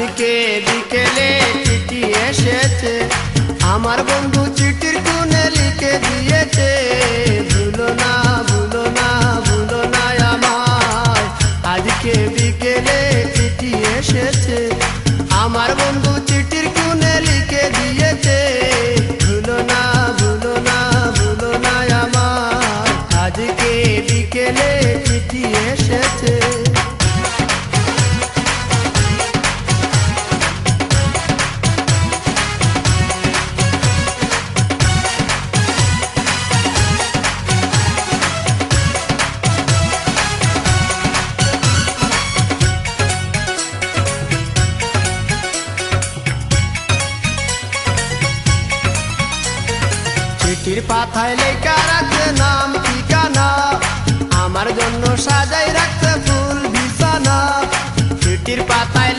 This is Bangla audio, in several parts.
আজকে বিকেলে চিঠি এসেছে। আমার বন্ধু চিঠির কোণে লিখে দিয়েছে। ভুলো না ভুলো না ভুলো না আমায়। আজকে বিকেলে চিঠি এসেছে। আমার বন্ধু চিঠির কোণে লিখে দিয়েছে। ভুলো না ভুলো না চিঠির পাথায় লেখা রাখতে নাম ঠিকানা। আমার জন্য সাজাই রাখতে ফুল বিছানা। চিঠির পাতায়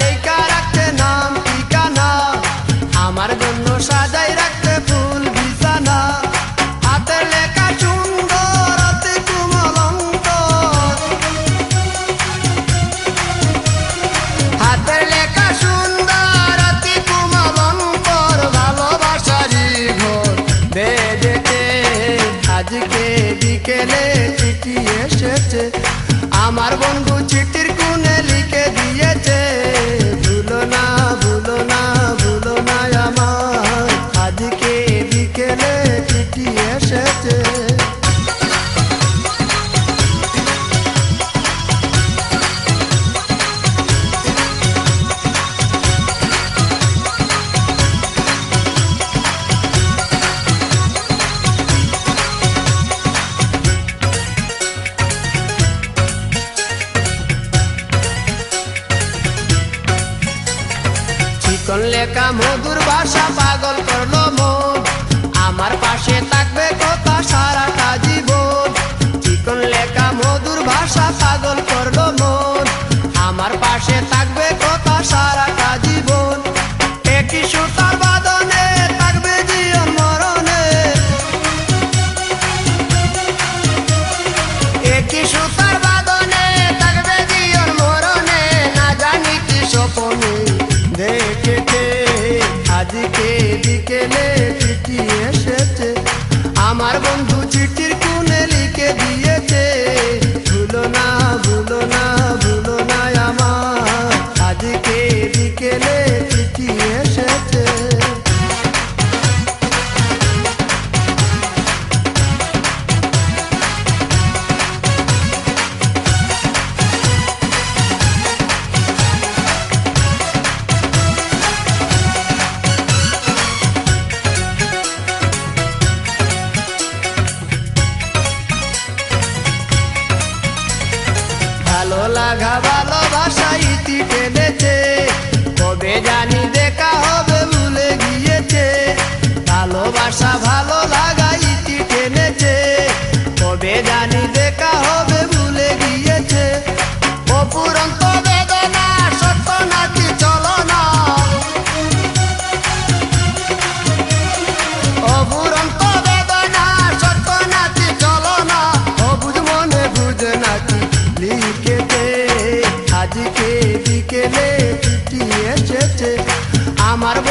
বিকেলে চিঠি এসেছে। আমার বন্ধু চিঠির কোণে চিকন লেখা মধুর ভাষা পাগল করল মন। আমার পাশে থাকবে কথা সারাটা জীবন। চিকন লেখা মধুর ভাষা পাগল করল মন। আমার পাশে থাকবে কথা সারাটা জীবন। একই সুতার এসেছে। আমার বন্ধু ভালো লাগা ভালোবাসা ইতি টেনেছে কবে জানি দেখা হবে ভুলে গিয়েছে। ভালোবাসা আমার বন্ধু চিঠির কোণে